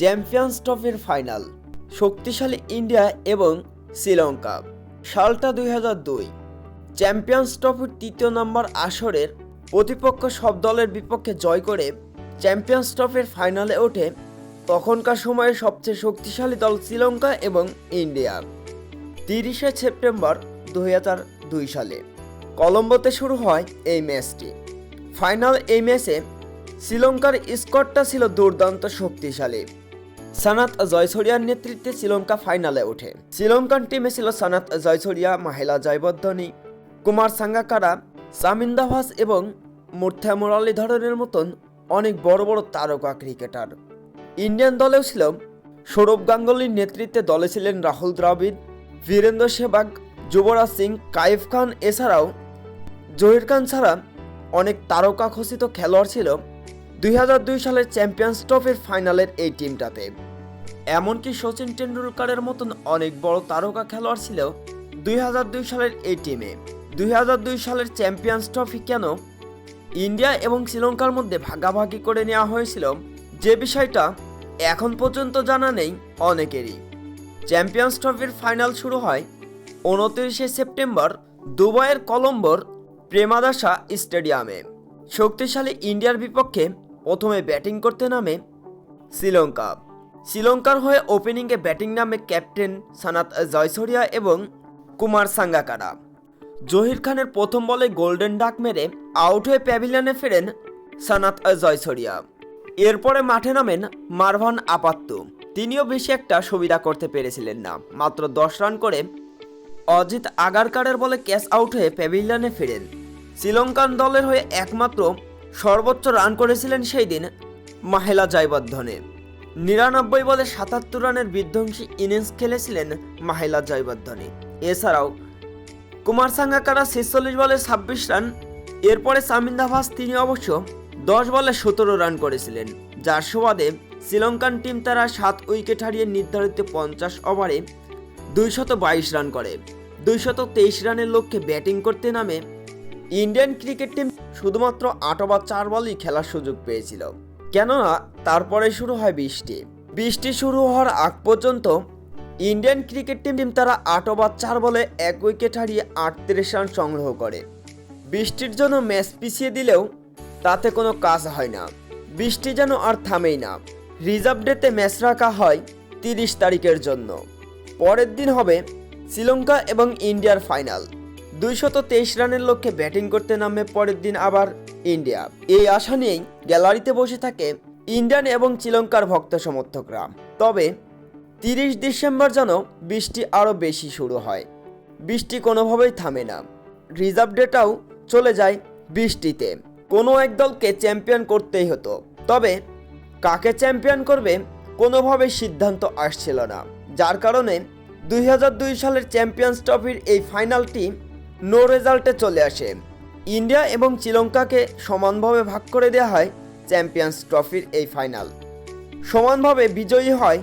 Champions ট্রফির final, শক্তিশালী India এবং শ্রীলঙ্কা, সালটা দুই দুই। চ্যাম্পিয়ন্স ট্রফির তৃতীয় নম্বর আসরের প্রতিপক্ষ সব দলের বিপক্ষে জয় করে চ্যাম্পিয়ন্স ট্রফির ফাইনালে ওঠে তখনকার সময়ে সবচেয়ে শক্তিশালী দল শ্রীলঙ্কা এবং ইন্ডিয়া। তিরিশে সেপ্টেম্বর দু হাজার দুই সালে কলম্বোতে শুরু হয় এই ম্যাচটি। ফাইনাল এই ম্যাচে শ্রীলঙ্কার স্কোরটা ছিল দুর্দান্ত শক্তিশালী। সানাত জয়সরিয়ার নেতৃত্বে শ্রীলঙ্কা ফাইনালে ওঠে। শ্রীলঙ্কান টিমে ছিল সানাত জয়সরিয়া মাহিলা জয়বর্ধনী, কুমার সাঙ্গাকারা সামিন্দাভাস এবং মুর্থা মুরালীধরনের মতন অনেক বড় বড় তারকা ক্রিকেটার। ইন্ডিয়ান দলেও ছিল। সৌরভ গাঙ্গুলির নেতৃত্বে দলে ছিলেন রাহুল দ্রাবিড়, বীরেন্দ্র সেবাগ যুবরাজ সিং কাইফ খান। এছাড়াও জহির খান ছাড়া অনেক তারকা খচিত খেলোয়াড় ছিল। দুই হাজার দুই সালের চ্যাম্পিয়ন্স ট্রফির ফাইনালের এই টিমটাতে এমনকি সচিন টেন্ডুলকারের মতন অনেক বড় তারকা খেলোয়াড় ছিল দুই হাজার দুই সালের এই টিমে দুই হাজার দুই সালের চ্যাম্পিয়ন্স ট্রফি কেন ইন্ডিয়া এবং শ্রীলঙ্কার মধ্যে ভাগাভাগি করে নেওয়া হয়েছিল যে বিষয়টা এখন পর্যন্ত জানা নেই অনেকেরই। চ্যাম্পিয়ন্স ট্রফির ফাইনাল শুরু হয় উনত্রিশে সেপ্টেম্বর দুবাইয়ের কলম্বোর প্রেমাদাসা স্টেডিয়ামে। শক্তিশালী ইন্ডিয়ার বিপক্ষে প্রথমে ব্যাটিং করতে নামে শ্রীলঙ্কা। শ্রীলঙ্কার হয়ে ওপেনিংয়ে ব্যাটিং নামে ক্যাপ্টেন সানাত জয়সরিয়া এবং কুমার সাঙ্গাকারা। জহির খানের প্রথম বলে গোল্ডেন ডাক মেরে আউট হয়ে প্যাভিলিয়নে ফেরেন সানাত জয়সরিয়া। এরপরে মাঠে নামেন মারভান আপাত্তু। তিনিও বেশি একটা সুবিধা করতে পেরেছিলেন না। মাত্র দশ রান করে অজিত আগারকারের বলে ক্যাচ আউট হয়ে প্যাভিলিয়নে ফেরেন। শ্রীলঙ্কান দলের হয়ে একমাত্র সর্বোচ্চ রান করেছিলেন সেই দিন মাহেলা জয়বর্ধনে। নিরানব্বই বলে সাতাত্তর রানের বিধ্বংসী ইনিংস খেলেছিলেন মাহেলা জয়বর্ধনে। এছাড়াও কুমার সাঙ্গাকারা ছেচল্লিশ বলে ছাব্বিশ রান, এরপরে সামিন্দাভাস তিনি অবশ্য দশ বলে সতেরো রান করেছিলেন। যার সুবাদে শ্রীলঙ্কান টিম তারা সাত উইকেট হারিয়ে নির্ধারিত পঞ্চাশ ওভারে দুইশত বাইশ রান করে। দুইশত তেইশ রানের লক্ষ্যে ব্যাটিং করতে নামে ইন্ডিয়ান ক্রিকেট টিম শুধুমাত্র আট ওভার চার বলই খেলার সুযোগ পেয়েছিল। কেননা তারপরে শুরু হয় বৃষ্টি। বৃষ্টি শুরু হওয়ার আগ পর্যন্ত ইন্ডিয়ান ক্রিকেট টিম তারা আট ওভার চার বলে এক উইকেট হারিয়ে আটত্রিশ রান সংগ্রহ করে। বৃষ্টির জন্য ম্যাচ পিছিয়ে দিলেও তাতে কোনো কাজ হয় না। বৃষ্টি যেন আর থামেই না। রিজার্ভ ডেতে ম্যাচ রাখা হয় তিরিশ তারিখের জন্য। পরের দিন হবে শ্রীলঙ্কা এবং ইন্ডিয়ার ফাইনাল। দুইশত তেইশ রানের লক্ষ্যে ব্যাটিং করতে নামে পরের দিন আবার ইন্ডিয়া। এই আশা নিয়েই গ্যালারিতে বসে থাকে ইন্ডিয়ান এবং শ্রীলঙ্কার ভক্ত সমর্থকরা। তবে তিরিশ ডিসেম্বর যেন বৃষ্টি আরও বেশি শুরু হয়। বৃষ্টি কোনোভাবেই থামে না। রিজার্ভ ডেটাও চলে যায় বৃষ্টিতে। কোনো এক দলকে চ্যাম্পিয়ন করতেই হতো। তবে কাকে চ্যাম্পিয়ন করবে কোনোভাবে সিদ্ধান্ত আসছিল না। যার কারণে দুই হাজার দুই সালের চ্যাম্পিয়ন্স ট্রফির এই ফাইনালটি নো রেজাল্টে চলে আসে। ইন্ডিয়া এবং শ্রীলঙ্কাকে সমানভাবে ভাগ করে দেওয়া হয় চ্যাম্পিয়ন্স ট্রফির এই ফাইনাল। সমানভাবে বিজয়ী হয়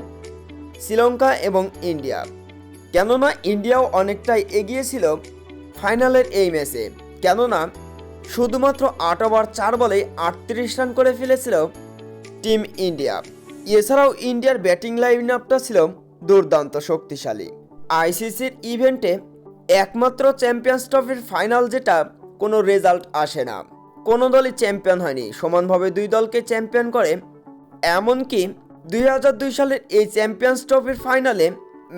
শ্রীলঙ্কা এবং ইন্ডিয়া। কেননা ইন্ডিয়াও অনেকটাই এগিয়েছিল ফাইনালের এই ম্যাচে। কেননা শুধুমাত্র আট ওভার চার বলে আটত্রিশ রান করে ফেলেছিল টিম ইন্ডিয়া। এছাড়াও ইন্ডিয়ার ব্যাটিং লাইন আপটা ছিল দুর্দান্ত শক্তিশালী। আইসিসির ইভেন্টে একমাত্র চ্যাম্পিয়ন্স ট্রফির ফাইনাল যেটা কোনো রেজাল্ট আসে না। কোনো দলই চ্যাম্পিয়ন হয়নি। সমানভাবে দুই দলকে চ্যাম্পিয়ন করে, এমনকি দুই হাজার দুই সালের এই চ্যাম্পিয়ন্স ট্রফির ফাইনালে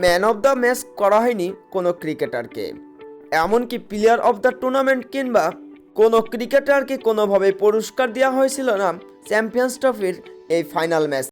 ম্যান অফ দ্য ম্যাচ করা হয়নি কোনো ক্রিকেটারকে। এমনকি প্লেয়ার অফ দ্য টুর্নামেন্ট কিংবা কোনো ক্রিকেটারকে কোনোভাবে পুরস্কার দেওয়া হয়েছিল না চ্যাম্পিয়ন্স ট্রফির এই ফাইনাল ম্যাচ।